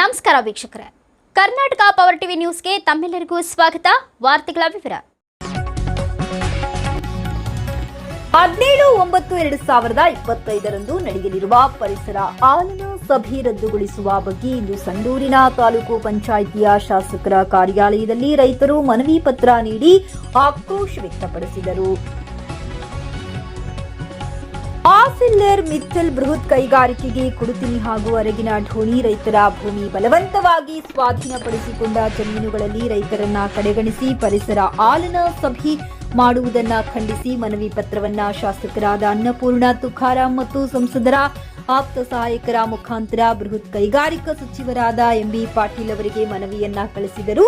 ನಮಸ್ಕಾರ ವೀಕ್ಷಕರೇ. Karnataka power TV ನ್ಯೂಸ್ಗೆ ತಮ್ಮೆಲ್ಲರಿಗೂ ಸ್ವಾಗತ. ವಾರ್ತೆಗಳ ವಿವರ. ಹದಿನೇಳು ಒಂಬತ್ತು ಎರಡು ಸಾವಿರದ ಇಪ್ಪತ್ತೈದರಂದು ನಡೆಯಲಿರುವ ಪರಿಸರ ಆಲನ ಸಭೆ ರದ್ದುಗೊಳಿಸುವ ಬಗ್ಗೆ ಇಂದು ಸಂಡೂರಿನ ತಾಲೂಕು ಪಂಚಾಯಿತಿಯ ಶಾಸಕರ ಕಾರ್ಯಾಲಯದಲ್ಲಿ ರೈತರು ಮನವಿ ಪತ್ರ ನೀಡಿ ಆಕ್ರೋಶ ವ್ಯಕ್ತಪಡಿಸಿದರು. ಆಸಿಲ್ಲರ್ ಮಿತ್ತಲ್ ಬೃಹತ್ ಕೈಗಾರಿಕೆಗೆ ಕುಡುತಿನಿ ಹಾಗೂ ಅರಗಿನ ಢೋಣಿ ರೈತರ ಭೂಮಿ ಬಲವಂತವಾಗಿ ಸ್ವಾಧೀನಪಡಿಸಿಕೊಂಡ ಜಮೀನುಗಳಲ್ಲಿ ರೈತರನ್ನ ಕಡೆಗಣಿಸಿ ಪರಿಸರ ಆಲನ ಸಭೆ ಮಾಡುವುದನ್ನ ಖಂಡಿಸಿ ಮನವಿ ಪತ್ರವನ್ನ ಶಾಸಕರಾದ ಅನ್ನಪೂರ್ಣ ತುಕಾರಾಂ ಮತ್ತು ಸಂಸದರ ಆಪ್ತ ಸಹಾಯಕರ ಮುಖಾಂತರ ಬೃಹತ್ ಕೈಗಾರಿಕಾ ಸಚಿವರಾದ ಎಂಬಿ ಪಾಟೀಲ್ ಅವರಿಗೆ ಮನವಿಯನ್ನ ಕಳಿಸಿದರು.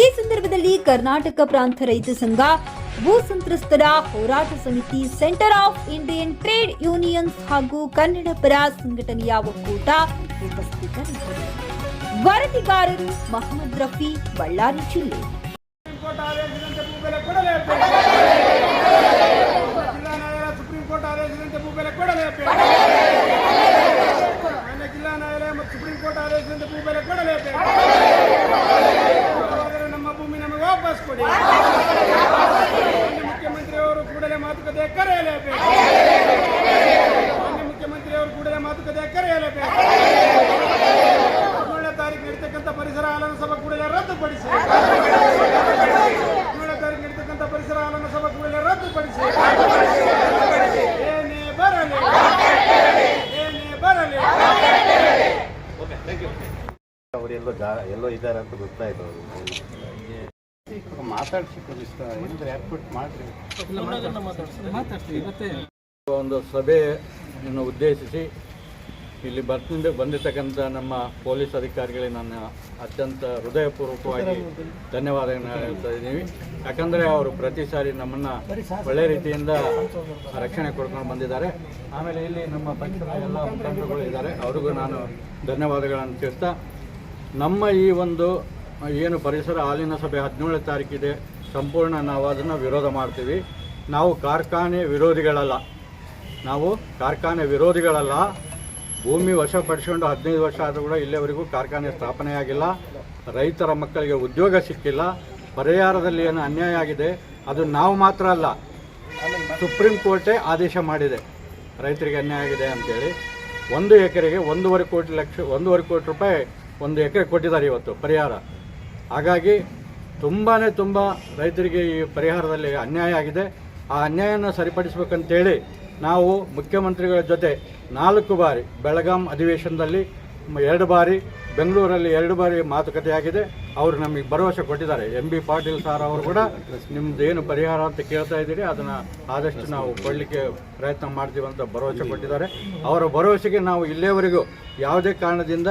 ಈ ಸಂದರ್ಭದಲ್ಲಿ ಕರ್ನಾಟಕ ಪ್ರಾಂತ ರೈತ ಸಂಘ, ಭೂ ಸಂತ್ರಸ್ತರ ಹೋರಾಟ ಸಮಿತಿ Centre of Indian Trade Unions ಹಾಗೂ ಕನ್ನಡ ಪರ ಸಂಘಟನೆಯ ಒಕ್ಕೂಟ ಉಪಸ್ಥಿತರಿದ್ದರು. ವರದಿಗಾರರು ಮಹಮ್ಮದ್ ರಫಿ, ಬಳ್ಳಾರಿ ಜಿಲ್ಲೆ ಸುಪ್ರೀಂ ಕೋರ್ಟ್ ಆದೇಶದಂತೆ ಭೂಬೆಲೆ ಕೊಡಲೇಬೇಕು ಜಿಲ್ಲಾ ನ್ಯಾಯಾಲಯ ಮತ್ತು ಸುಪ್ರೀಂ ಕೋರ್ಟ್ ಆದೇಶದಂತೆ ಭೂಬೆಲೆ ಕೊಡಲೇಬೇಕು ಇಲ್ಲವಾದರೆ ನಮ್ಮ ಭೂಮಿ ನಮಗೆ ವಾಪಸ್ ಕೊಡಿ ಮುಖ್ಯಮಂತ್ರಿಯವರು ಕೂಡಲೇ ಮಾತುಕತೆ ಕರೆಯಲೇಬೇಕು. ಮಾನ್ಯ ಮುಖ್ಯಮಂತ್ರಿಯವರು ಕೂಡಲೇ ಮಾತುಕತೆ ಕರೆಯಲೇಬೇಕು. ಹದಿನೇಳನೇ ತಾರೀಕು ನಡೀತಕ್ಕಂಥ ಪರಿಸರ ಆಲನ ಸಭೆ ಕೂಡಲೇ ರದ್ದುಪಡಿಸಿ. ಹದಿನೇಳನೇ ತಾರೀಕು ನಡೀತಕ್ಕಂಥ ಪರಿಸರ ಆಲನ ಸಭೆ ಕೂಡಲೇ ರದ್ದುಪಡಿಸಿ. ಏನೇ ಬರಲಿ. ಏನೇ ಬರಲಿ. ಅವರೆಲ್ಲೋ ಎಲ್ಲೋ ಇದ್ದಾರೆ ಅಂತ ಗೊತ್ತಾಯ್ತು ಅವರು ಮಾಡ್ರಿ. ಒಂದು ಸಭೆಯನ್ನು ಉದ್ದೇಶಿಸಿ ಇಲ್ಲಿ ಬರ್ತಿಂದ ಬಂದಿರ್ತಕ್ಕಂಥ ನಮ್ಮ ಪೊಲೀಸ್ ಅಧಿಕಾರಿಗಳಿಗೆ ನನ್ನ ಅತ್ಯಂತ ಹೃದಯಪೂರ್ವಕವಾಗಿ ಧನ್ಯವಾದಗಳನ್ನು ಹೇಳ್ತಾ ಇದ್ದೀವಿ. ಯಾಕಂದರೆ ಅವರು ಪ್ರತಿ ಸಾರಿ ನಮ್ಮನ್ನು ಒಳ್ಳೆ ರೀತಿಯಿಂದ ರಕ್ಷಣೆ ಕೊಡ್ಕೊಂಡು ಬಂದಿದ್ದಾರೆ. ಆಮೇಲೆ ಇಲ್ಲಿ ನಮ್ಮ ಪಕ್ಷದ ಎಲ್ಲ ಮುಖಂಡರುಗಳು ಇದ್ದಾರೆ. ಅವ್ರಿಗೂ ನಾನು ಧನ್ಯವಾದಗಳನ್ನು ತಿಳಿಸ್ತಾ ನಮ್ಮ ಈ ಒಂದು ಏನು ಪರಿಸರ ಹಾಲಿನ ಸಭೆ ಹದಿನೇಳನೇ ತಾರೀಕಿದೆ ಸಂಪೂರ್ಣ ನಾವು ಅದನ್ನು ವಿರೋಧ ಮಾಡ್ತೀವಿ. ನಾವು ಕಾರ್ಖಾನೆ ವಿರೋಧಿಗಳಲ್ಲ. ನಾವು ಕಾರ್ಖಾನೆ ವಿರೋಧಿಗಳಲ್ಲ. ಭೂಮಿ ವಶಪಡಿಸ್ಕೊಂಡು ಹದಿನೈದು ವರ್ಷ ಆದರೂ ಕೂಡ ಇಲ್ಲಿವರೆಗೂ ಕಾರ್ಖಾನೆ ಸ್ಥಾಪನೆಯಾಗಿಲ್ಲ ರೈತರ ಮಕ್ಕಳಿಗೆ ಉದ್ಯೋಗ ಸಿಕ್ಕಿಲ್ಲ. ಪರಿಹಾರದಲ್ಲಿ ಏನು ಅನ್ಯಾಯ ಆಗಿದೆ, ಅದು ನಾವು ಮಾತ್ರ ಅಲ್ಲ, ಸುಪ್ರೀಂ ಕೋರ್ಟೇ ಆದೇಶ ಮಾಡಿದೆ. ರೈತರಿಗೆ ಅನ್ಯಾಯ ಆಗಿದೆ ಅಂತೇಳಿ. ಒಂದು ಎಕರೆಗೆ ಒಂದೂವರೆ ಕೋಟಿ ಲಕ್ಷ, ಒಂದೂವರೆ ಕೋಟಿ ರೂಪಾಯಿ, ಒಂದು ಎಕರೆ ಕೊಟ್ಟಿದ್ದಾರೆ ಇವತ್ತು ಪರಿಹಾರ. ಹಾಗಾಗಿ ತುಂಬಾ ತುಂಬ ರೈತರಿಗೆ ಈ ಪರಿಹಾರದಲ್ಲಿ ಅನ್ಯಾಯ ಆಗಿದೆ. ಆ ಅನ್ಯಾಯನ ಸರಿಪಡಿಸಬೇಕಂತೇಳಿ ನಾವು ಮುಖ್ಯಮಂತ್ರಿಗಳ ಜೊತೆ ನಾಲ್ಕು ಬಾರಿ ಬೆಳಗಾಂ ಅಧಿವೇಶನದಲ್ಲಿ ಎರಡು ಬಾರಿ, ಬೆಂಗಳೂರಲ್ಲಿ ಎರಡು ಬಾರಿ ಮಾತುಕತೆ ಆಗಿದೆ ಅವರು ನಮಗೆ ಭರವಸೆ ಕೊಟ್ಟಿದ್ದಾರೆ. ಎಂ ಬಿ ಪಾಟೀಲ್ ಸರ್ ಅವರು ಕೂಡ ನಿಮ್ದು ಏನು ಪರಿಹಾರ ಅಂತ ಕೇಳ್ತಾ ಇದ್ದೀರಿ, ಅದನ್ನು ಆದಷ್ಟು ನಾವು ಕೊಡಲಿಕ್ಕೆ ಪ್ರಯತ್ನ ಮಾಡ್ತೀವಿ ಅಂತ ಭರವಸೆ ಕೊಟ್ಟಿದ್ದಾರೆ. ಅವರ ಭರವಸೆಗೆ ನಾವು ಇಲ್ಲಿಯವರೆಗೂ ಯಾವುದೇ ಕಾರಣದಿಂದ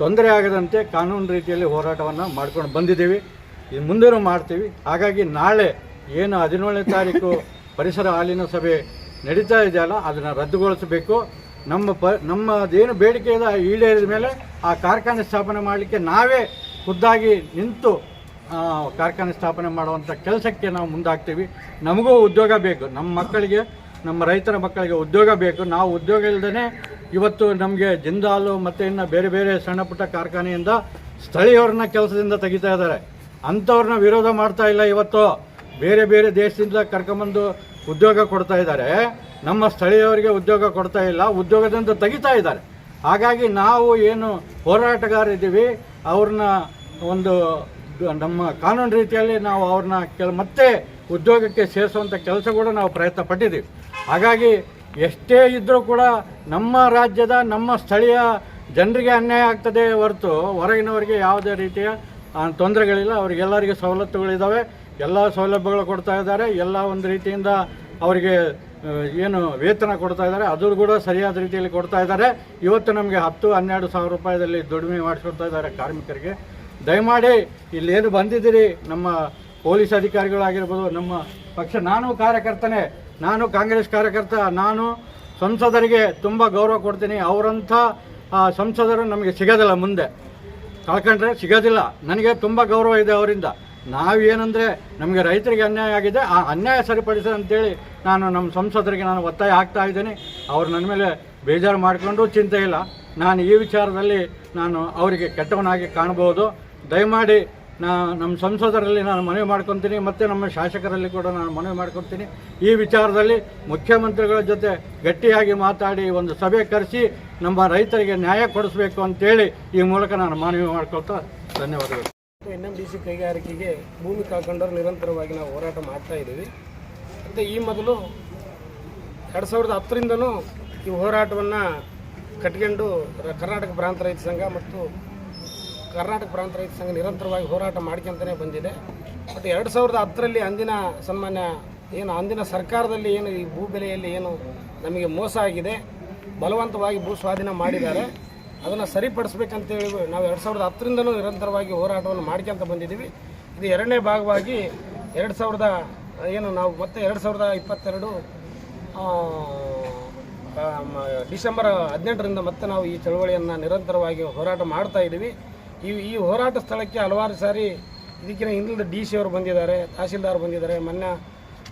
ತೊಂದರೆ ಆಗದಂತೆ ಕಾನೂನು ರೀತಿಯಲ್ಲಿ ಹೋರಾಟವನ್ನು ಮಾಡ್ಕೊಂಡು ಬಂದಿದ್ದೀವಿ. ಇದು ಮುಂದೆನೂ ಮಾಡ್ತೀವಿ. ಹಾಗಾಗಿ ನಾಳೆ ಏನು ಹದಿನೇಳನೇ ತಾರೀಕು ಪರಿಸರ ಹಾಲಿನ ಸಭೆ ನಡೀತಾ ಇದೆಯಲ್ಲ, ಅದನ್ನು ರದ್ದುಗೊಳಿಸಬೇಕು. ನಮ್ಮ ಪ, ನಮ್ಮದೇನು ಬೇಡಿಕೆ ಇದೆ ಈಡೇರಿದ ಮೇಲೆ ಆ ಕಾರ್ಖಾನೆ ಸ್ಥಾಪನೆ ಮಾಡಲಿಕ್ಕೆ ನಾವೇ ಖುದ್ದಾಗಿ ನಿಂತು ಕಾರ್ಖಾನೆ ಸ್ಥಾಪನೆ ಮಾಡುವಂಥ ಕೆಲಸಕ್ಕೆ ನಾವು ಮುಂದಾಗ್ತೀವಿ. ನಮಗೂ ಉದ್ಯೋಗ ಬೇಕು. ನಮ್ಮ ಮಕ್ಕಳಿಗೆ ನಮ್ಮ ರೈತರ ಮಕ್ಕಳಿಗೆ ಉದ್ಯೋಗ ಬೇಕು. ನಾವು ಉದ್ಯೋಗ ಇಲ್ಲದೇ ಇವತ್ತು ನಮಗೆ ಜಿಂದಾಲು ಮತ್ತು ಇನ್ನು ಬೇರೆ ಬೇರೆ ಸಣ್ಣ ಪುಟ್ಟ ಕಾರ್ಖಾನೆಯಿಂದ ಸ್ಥಳೀಯವ್ರನ್ನ ಕೆಲಸದಿಂದ ತೆಗಿತಾ ಇದ್ದಾರೆ. ಅಂಥವ್ರನ್ನ ವಿರೋಧ ಮಾಡ್ತಾ ಇಲ್ಲ ಇವತ್ತು. ಬೇರೆ ಬೇರೆ ದೇಶದಿಂದ ಕರ್ಕೊಂಬಂದು ಉದ್ಯೋಗ ಕೊಡ್ತಾ ಇದ್ದಾರೆ. ನಮ್ಮ ಸ್ಥಳೀಯವರಿಗೆ ಉದ್ಯೋಗ ಕೊಡ್ತಾ ಇಲ್ಲ. ಉದ್ಯೋಗದಿಂದ ತೆಗಿತಾ ಇದ್ದಾರೆ. ಹಾಗಾಗಿ ನಾವು ಏನು ಹೋರಾಟಗಾರಿದ್ದೀವಿ ಅವ್ರನ್ನ ಒಂದು ನಮ್ಮ ಕಾನೂನು ರೀತಿಯಲ್ಲಿ ನಾವು ಅವ್ರನ್ನ ಕೆಲ, ಮತ್ತೆ ಉದ್ಯೋಗಕ್ಕೆ ಸೇರಿಸುವಂಥ ಕೆಲಸ ಕೂಡ ನಾವು ಪ್ರಯತ್ನ ಪಟ್ಟಿದ್ದೀವಿ. ಹಾಗಾಗಿ ಎಷ್ಟೇ ಇದ್ದರೂ ಕೂಡ ನಮ್ಮ ರಾಜ್ಯದ, ನಮ್ಮ ಸ್ಥಳೀಯ ಜನರಿಗೆ ಅನ್ಯಾಯ ಆಗ್ತದೆ ಹೊರತು ಹೊರಗಿನವರಿಗೆ ಯಾವುದೇ ರೀತಿಯ ತೊಂದರೆಗಳಿಲ್ಲ. ಅವರಿಗೆಲ್ಲರಿಗೆ ಸವಲತ್ತುಗಳಿದ್ದಾವೆ ಎಲ್ಲ ಸೌಲಭ್ಯಗಳು ಕೊಡ್ತಾ ಇದ್ದಾರೆ. ಎಲ್ಲ ಒಂದು ರೀತಿಯಿಂದ ಅವರಿಗೆ ಏನು ವೇತನ ಕೊಡ್ತಾ ಇದ್ದಾರೆ. ಅದು ಕೂಡ ಸರಿಯಾದ ರೀತಿಯಲ್ಲಿ ಕೊಡ್ತಾ ಇದ್ದಾರೆ. ಇವತ್ತು ನಮಗೆ ಹತ್ತು, ಹನ್ನೆರಡು ಸಾವಿರ ರೂಪಾಯಿದಲ್ಲಿ ದುಡಿಮೆ ಮಾಡಿಸ್ಕೊಡ್ತಾ ಇದ್ದಾರೆ ಕಾರ್ಮಿಕರಿಗೆ. ದಯಮಾಡಿ ಇಲ್ಲೇನು ಬಂದಿದ್ದೀರಿ? ನಮ್ಮ ಪೊಲೀಸ್ ಅಧಿಕಾರಿಗಳಾಗಿರ್ಬೋದು, ನಮ್ಮ ಪಕ್ಷ, ನಾನು ಕಾರ್ಯಕರ್ತನೇ, ನಾನು ಕಾಂಗ್ರೆಸ್ ಕಾರ್ಯಕರ್ತ, ನಾನು ಸಂಸದರಿಗೆ ತುಂಬ ಗೌರವ ಕೊಡ್ತೀನಿ. ಅವರಂಥ ಸಂಸದರು ನಮಗೆ ಸಿಗೋದಿಲ್ಲ ಮುಂದೆ. ಕಳ್ಕೊಂಡ್ರೆ ಸಿಗೋದಿಲ್ಲ. ನನಗೆ ತುಂಬ ಗೌರವ ಇದೆ ಅವರಿಂದ. ನಾವೇನಂದರೆ, ನಮಗೆ ರೈತರಿಗೆ ಅನ್ಯಾಯ ಆಗಿದೆ. ಆ ಅನ್ಯಾಯ ಸರಿಪಡಿಸಿ ಅಂತೇಳಿ ನಾನು ನಮ್ಮ ಸಂಸದರಿಗೆ ನಾನು ಒತ್ತಾಯ ಆಗ್ತಾ ಇದ್ದೀನಿ. ಅವರು ನನ್ನ ಮೇಲೆ ಬೇಜಾರು ಮಾಡಿಕೊಂಡು ಚಿಂತೆ ಇಲ್ಲ. ನಾನು ಈ ವಿಚಾರದಲ್ಲಿ ನಾನು ಅವರಿಗೆ ಕೆಟ್ಟವನಾಗಿ ಕಾಣಬಹುದು. ದಯಮಾಡಿ ನಾ ನಮ್ಮ ಸಂಸದರಲ್ಲಿ ನಾನು ಮನವಿ ಮಾಡ್ಕೊತೀನಿ, ಮತ್ತು ನಮ್ಮ ಶಾಸಕರಲ್ಲಿ ಕೂಡ ನಾನು ಮನವಿ ಮಾಡ್ಕೊತೀನಿ. ಈ ವಿಚಾರದಲ್ಲಿ ಮುಖ್ಯಮಂತ್ರಿಗಳ ಜೊತೆ ಗಟ್ಟಿಯಾಗಿ ಮಾತಾಡಿ ಒಂದು ಸಭೆ ಕರೆಸಿ, ನಮ್ಮ ರೈತರಿಗೆ ನ್ಯಾಯ ಕೊಡಿಸಬೇಕು ಅಂತೇಳಿ ಈ ಮೂಲಕ ನಾನು ಮನವಿ ಮಾಡ್ಕೊಳ್ತಾ ಧನ್ಯವಾದಗಳು. ಎನ್ ಎಂ ಡಿ ಸಿ ಕೈಗಾರಿಕೆಗೆ ಭೂಮಿ ಕಾಕೊಂಡರು ನಿರಂತರವಾಗಿ ನಾವು ಹೋರಾಟ ಮಾಡ್ತಾ ಇದ್ದೀವಿ. ಮತ್ತು ಈ ಮೊದಲು ಎರಡು ಸಾವಿರದ ಹತ್ತರಿಂದನೂ ಈ ಹೋರಾಟವನ್ನು ಕಟ್ಕೊಂಡು ಕರ್ನಾಟಕ ಪ್ರಾಂತ ರೈತ ಸಂಘ ಮತ್ತು ಕರ್ನಾಟಕ ಪ್ರಾಂತ ರೈತ ಸಂಘ ನಿರಂತರವಾಗಿ ಹೋರಾಟ ಮಾಡ್ಕೊಂತಲೇ ಬಂದಿದೆ. ಮತ್ತು ಎರಡು ಸಾವಿರದ ಹತ್ತರಲ್ಲಿ ಅಂದಿನ ಸನ್ಮಾನ್ಯ ಏನು ಅಂದಿನ ಸರ್ಕಾರದಲ್ಲಿ ಏನು ಈ ಭೂ ಬೆಲೆಯಲ್ಲಿ ಏನು ನಮಗೆ ಮೋಸ ಆಗಿದೆ, ಬಲವಂತವಾಗಿ ಭೂ ಸ್ವಾಧೀನ ಮಾಡಿದ್ದಾರೆ, ಅದನ್ನು ಸರಿಪಡಿಸ್ಬೇಕಂತೇಳಿ ನಾವು ಎರಡು ಸಾವಿರದ ಹತ್ತರಿಂದಲೂ ನಿರಂತರವಾಗಿ ಹೋರಾಟವನ್ನು ಮಾಡ್ಕೊಂತ ಬಂದಿದ್ದೀವಿ. ಇದು ಎರಡನೇ ಭಾಗವಾಗಿ ಎರಡು ಸಾವಿರದ, ಏನು ನಾವು ಮತ್ತೆ ಎರಡು ಸಾವಿರದ ಇಪ್ಪತ್ತೆರಡು ಡಿಸೆಂಬರ್ ಹದಿನೆಂಟರಿಂದ ಮತ್ತೆ ನಾವು ಈ ಚಳವಳಿಯನ್ನು ನಿರಂತರವಾಗಿ ಹೋರಾಟ ಮಾಡ್ತಾ ಇದ್ದೀವಿ. ಈ ಈ ಹೋರಾಟ ಸ್ಥಳಕ್ಕೆ ಹಲವಾರು ಸಾರಿ ಇದಕ್ಕಿಂತ ಹಿಂದಿನ ಡಿ ಸಿ ಅವರು ಬಂದಿದ್ದಾರೆ, ತಹಸೀಲ್ದಾರ್ ಬಂದಿದ್ದಾರೆ, ಮಾನ್ಯ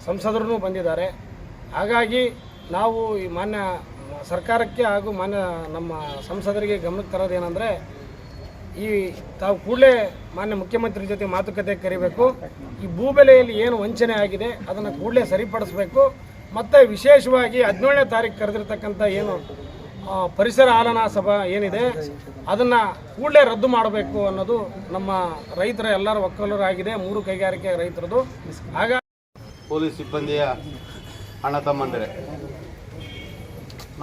ಸಂಸದರು ಬಂದಿದ್ದಾರೆ. ಹಾಗಾಗಿ ನಾವು ಈ ಮಾನ್ಯ ಸರ್ಕಾರಕ್ಕೆ ಹಾಗೂ ಮಾನ್ಯ ನಮ್ಮ ಸಂಸದರಿಗೆ ಗಮನಕ್ಕೆ ತರೋದೇನೆಂದರೆ ಈ ತಾವು ಕೂಡಲೇ ಮಾನ್ಯ ಮುಖ್ಯಮಂತ್ರಿ ಜೊತೆ ಮಾತುಕತೆ ಕರಿಬೇಕು. ಈ ಭೂಬೆಲೆಯಲ್ಲಿ ಏನು ವಂಚನೆ ಆಗಿದೆ ಅದನ್ನು ಕೂಡಲೇ ಸರಿಪಡಿಸಬೇಕು. ಮತ್ತು ವಿಶೇಷವಾಗಿ ಹದಿನೇಳನೇ ತಾರೀಕು ಕರೆದಿರ್ತಕ್ಕಂಥ ಏನು ಪರಿಸರ ಆಲನಾ ಸಭಾ ಏನಿದೆ, ಅದನ್ನು ಕೂಡಲೇ ರದ್ದು ಮಾಡಬೇಕು ಅನ್ನೋದು ನಮ್ಮ ರೈತರ ಎಲ್ಲರ ಒಕ್ಕಲರಾಗಿದೆ, ಮೂರು ಕೈಗಾರಿಕೆ ರೈತರದು. ಆಗ ಪೊಲೀಸ್ ಸಿಬ್ಬಂದಿಯ ಅಣ್ಣ ತಮ್ಮಂದರೆ,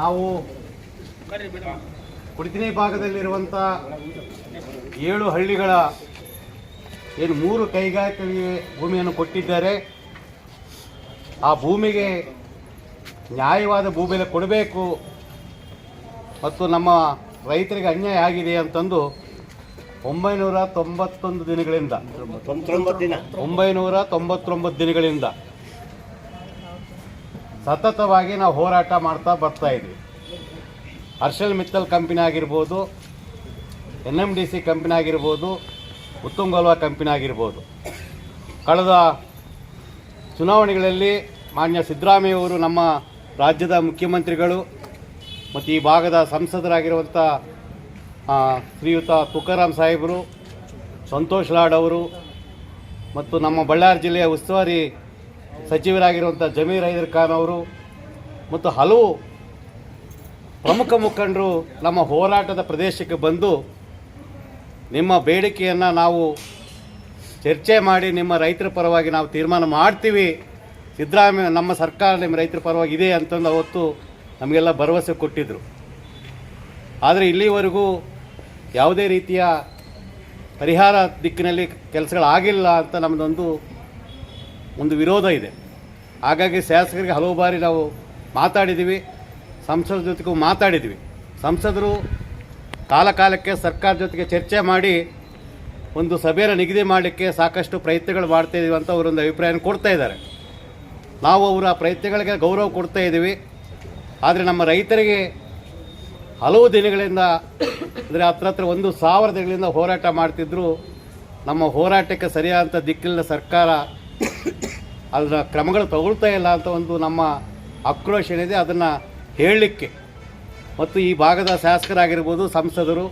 ನಾವು ಕುಡಿತಿನಿ ಭಾಗದಲ್ಲಿರುವಂಥ ಏಳು ಹಳ್ಳಿಗಳ ಏನು ಮೂರು ಕೈಗಾರಿಕೆಗೆ ಭೂಮಿಯನ್ನು ಕೊಟ್ಟಿದ್ದಾರೆ. ಆ ಭೂಮಿಗೆ ನ್ಯಾಯವಾದ ಭೂಬೆಲೆ ಕೊಡಬೇಕು ಮತ್ತು ನಮ್ಮ ರೈತರಿಗೆ ಅನ್ಯಾಯ ಆಗಿದೆ ಅಂತಂದು ಒಂಬೈನೂರ ತೊಂಬತ್ತೊಂದು ದಿನಗಳಿಂದ. ಒಂಬೈನೂರ ತೊಂಬತ್ತೊಂಬತ್ತು ದಿನಗಳಿಂದ ಸತತವಾಗಿ ನಾವು ಹೋರಾಟ ಮಾಡ್ತಾ ಬರ್ತಾ ಇದ್ವಿ. ಹರ್ಷಲ್ ಮಿತ್ತಲ್ ಕಂಪನಿ ಆಗಿರ್ಬೋದು N M D C company ಆಗಿರ್ಬೋದು ಉತ್ತುಂಗಲ್ವಾ ಕಂಪನಿ ಆಗಿರ್ಬೋದು. ಕಳೆದ ಚುನಾವಣೆಗಳಲ್ಲಿ ಮಾನ್ಯ ಸಿದ್ದರಾಮಯ್ಯವರು ನಮ್ಮ ರಾಜ್ಯದ ಮುಖ್ಯಮಂತ್ರಿಗಳು ಮತ್ತು ಈ ಭಾಗದ ಸಂಸದರಾಗಿರುವಂಥ ಶ್ರೀಯುತ ತುಕಾರಾಮ್ ಸಾಹೇಬರು, ಸಂತೋಷ್ ಲಾಡ್ ಅವರು ಮತ್ತು ನಮ್ಮ ಬಳ್ಳಾರಿ ಜಿಲ್ಲೆಯ ಉಸ್ತುವಾರಿ ಸಚಿವರಾಗಿರುವಂಥ ಜಮೀರ್ ಹೈದರ್ ಖಾನ್ ಅವರು ಮತ್ತು ಹಲವು ಪ್ರಮುಖ ಮುಖಂಡರು ನಮ್ಮ ಹೋರಾಟದ ಪ್ರದೇಶಕ್ಕೆ ಬಂದು ನಿಮ್ಮ ಬೇಡಿಕೆಯನ್ನು ನಾವು ಚರ್ಚೆ ಮಾಡಿ ನಿಮ್ಮ ರೈತರ ಪರವಾಗಿ ನಾವು ತೀರ್ಮಾನ ಮಾಡ್ತೀವಿ. ಸಿದ್ದರಾಮಯ್ಯ, ನಮ್ಮ ಸರ್ಕಾರ ನಿಮ್ಮ ರೈತರ ಪರವಾಗಿ ಇದೆ ಅಂತಂದು ಅವತ್ತು ನಮಗೆಲ್ಲ ಭರವಸೆ ಕೊಟ್ಟಿದ್ದರು ಆದರೆ ಇಲ್ಲಿವರೆಗೂ ಯಾವುದೇ ರೀತಿಯ ಪರಿಹಾರ ದಿಕ್ಕಿನಲ್ಲಿ ಕೆಲಸಗಳಾಗಿಲ್ಲ ಅಂತ ನಮ್ಮದೊಂದು ಒಂದು ವಿರೋಧ ಇದೆ. ಹಾಗಾಗಿ ಶಾಸಕರಿಗೆ ಹಲವು ಬಾರಿ ನಾವು ಮಾತಾಡಿದ್ದೀವಿ ಸಂಸದರ ಜೊತೆಗೂ ಮಾತಾಡಿದ್ವಿ. ಸಂಸದರು ಕಾಲಕಾಲಕ್ಕೆ ಸರ್ಕಾರ ಜೊತೆಗೆ ಚರ್ಚೆ ಮಾಡಿ ಒಂದು ಸಭೆಯನ್ನು ನಿಗದಿ ಮಾಡಲಿಕ್ಕೆ ಸಾಕಷ್ಟು ಪ್ರಯತ್ನಗಳು ಮಾಡ್ತಾ ಇದ್ದೀವಿ ಅಂತ ಅವರೊಂದು ಅಭಿಪ್ರಾಯನ ಕೊಡ್ತಾ ಇದ್ದಾರೆ. ನಾವು ಅವರ ಪ್ರಯತ್ನಗಳಿಗೆ ಗೌರವ ಕೊಡ್ತಾ ಇದ್ದೀವಿ ಆದರೆ ನಮ್ಮ ರೈತರಿಗೆ ಹಲವು ದಿನಗಳಿಂದ ಅಂದರೆ ಹತ್ರ ಹತ್ರ ಒಂದು ಸಾವಿರ ದಿನಗಳಿಂದ ಹೋರಾಟ ಮಾಡ್ತಿದ್ರು. ನಮ್ಮ ಹೋರಾಟಕ್ಕೆ ಸರಿಯಾದಂಥ ದಿಕ್ಕಿಲ್ಲ ಸರ್ಕಾರ ಅದರ ಕ್ರಮಗಳು ತಗೊಳ್ತಾ ಇಲ್ಲ ಅಂತ ಒಂದು ನಮ್ಮ ಆಕ್ರೋಶ ಏನಿದೆ ಅದನ್ನು ಹೇಳಲಿಕ್ಕೆ. ಮತ್ತು ಈ ಭಾಗದ ಶಾಸಕರಾಗಿರ್ಬೋದು, ಸಂಸದರು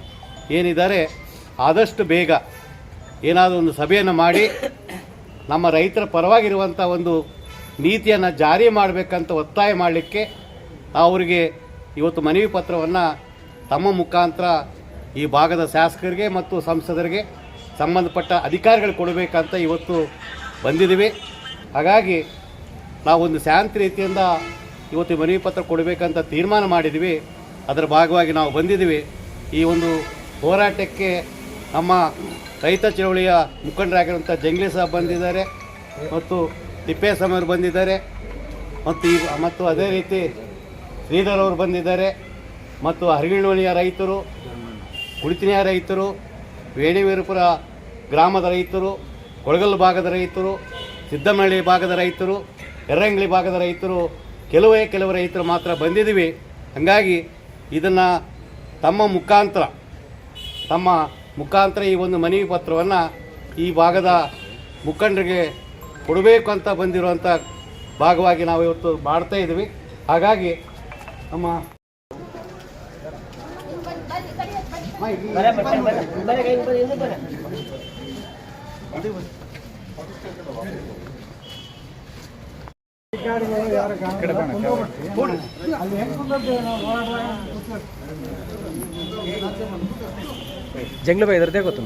ಏನಿದ್ದಾರೆ, ಆದಷ್ಟು ಬೇಗ ಏನಾದರೂ ಒಂದು ಸಭೆಯನ್ನು ಮಾಡಿ ನಮ್ಮ ರೈತರ ಪರವಾಗಿರುವಂಥ ಒಂದು ನೀತಿಯನ್ನು ಜಾರಿ ಮಾಡಬೇಕಂತ ಒತ್ತಾಯ ಮಾಡಲಿಕ್ಕೆ ಅವರಿಗೆ ಇವತ್ತು ಮನವಿ ಪತ್ರವನ್ನು ತಮ್ಮ ಮುಖಾಂತರ ಈ ಭಾಗದ ಶಾಸಕರಿಗೆ ಮತ್ತು ಸಂಸದರಿಗೆ ಸಂಬಂಧಪಟ್ಟ ಅಧಿಕಾರಿಗಳು ಕೊಡಬೇಕಂತ ಇವತ್ತು ಬಂದಿದ್ದೀವಿ. ಹಾಗಾಗಿ ನಾವೊಂದು ಶಾಂತಿ ರೀತಿಯಿಂದ ಇವತ್ತು ಮನವಿ ಪತ್ರ ಕೊಡಬೇಕಂತ ತೀರ್ಮಾನ ಮಾಡಿದ್ದೀವಿ. ಅದರ ಭಾಗವಾಗಿ ನಾವು ಬಂದಿದ್ದೀವಿ. ಈ ಒಂದು ಹೋರಾಟಕ್ಕೆ ನಮ್ಮ ರೈತ ಚಳವಳಿಯ ಮುಖಂಡರಾಗಿರುವಂಥ ಜಂಗ್ಲಿ ಸಾಬ್ ಬಂದಿದ್ದಾರೆ ಮತ್ತು ತಿಪ್ಪೇಸ್ವಾಮಿಯವರು ಬಂದಿದ್ದಾರೆ. ಮತ್ತು ಈ ಮತ್ತು ಅದೇ ರೀತಿ ಶ್ರೀಧರ್ ಅವರು ಬಂದಿದ್ದಾರೆ ಮತ್ತು ಹರಗಿಣೋಳಿಯ ರೈತರು ಕುಳಿತಿನಿಯ ರೈತರು, ವೇಣಿವೀರಪುರ ಗ್ರಾಮದ ರೈತರು, ಕೊಳಗಲ್ ಭಾಗದ ರೈತರು, ಸಿದ್ದಮಳ್ಳಿ ಭಾಗದ ರೈತರು ಎರ್ರಂಗ್ಲಿ ಭಾಗದ ರೈತರು, ಕೆಲವೇ ಕೆಲವು ರೈತರು ಮಾತ್ರ ಬಂದಿದ್ದೀವಿ. ಹಾಗಾಗಿ ಇದನ್ನು ತಮ್ಮ ಮುಖಾಂತರ ತಮ್ಮ ಮುಖಾಂತರ ಈ ಒಂದು ಮನವಿ ಪತ್ರವನ್ನು ಈ ಭಾಗದ ಮುಖಂಡರಿಗೆ ಕೊಡಬೇಕು ಅಂತ ಬಂದಿರುವಂಥ ಭಾಗವಾಗಿ ನಾವು ಇವತ್ತು ಮಾಡ್ತಾ ಇದ್ದೀವಿ. ಹಾಗಾಗಿ ನಮ್ಮ ಜಂಗ್ಲ ಬೈ ಇದ್ರದ್ದೇ ಗೊತ್ತು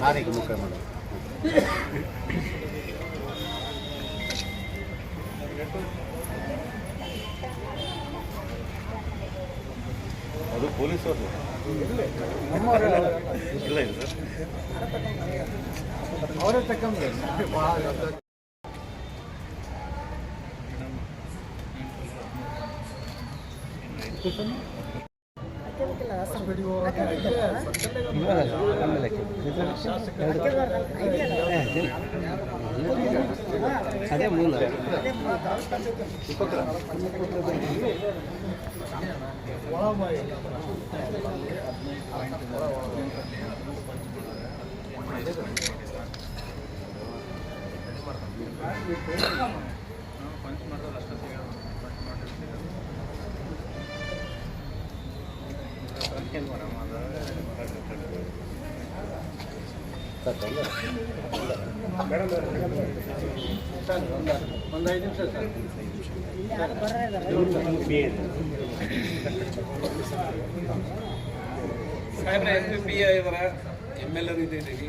ನಾನೀಗ ಮುಖ ಮಾಡೋದು ಅದು ಪೊಲೀಸ್ ಇಲ್ಲ ಇಲ್ಲ ಅವರೇ ಅದೇ ಮೂಲ. ಪಂಚ್ ಮಾಡೋದು ಅಷ್ಟೇ ಸಿಗೋದು ಪಂಚ್ ಮಾಡೋದು ಸಿಗೋದು ಅದಕ್ಕೆ ಬರೋಣ ಅದು ಒಂದು ಐದು ನಿಮಿಷ ಸರ್ ಸಾಹೇಬ್ರೆ ಎಸ್ ಪಿ ಪಿ ಇವರ ಎಂ ಎಲ್ ಎರ್ ಇದ್ದೀರಿ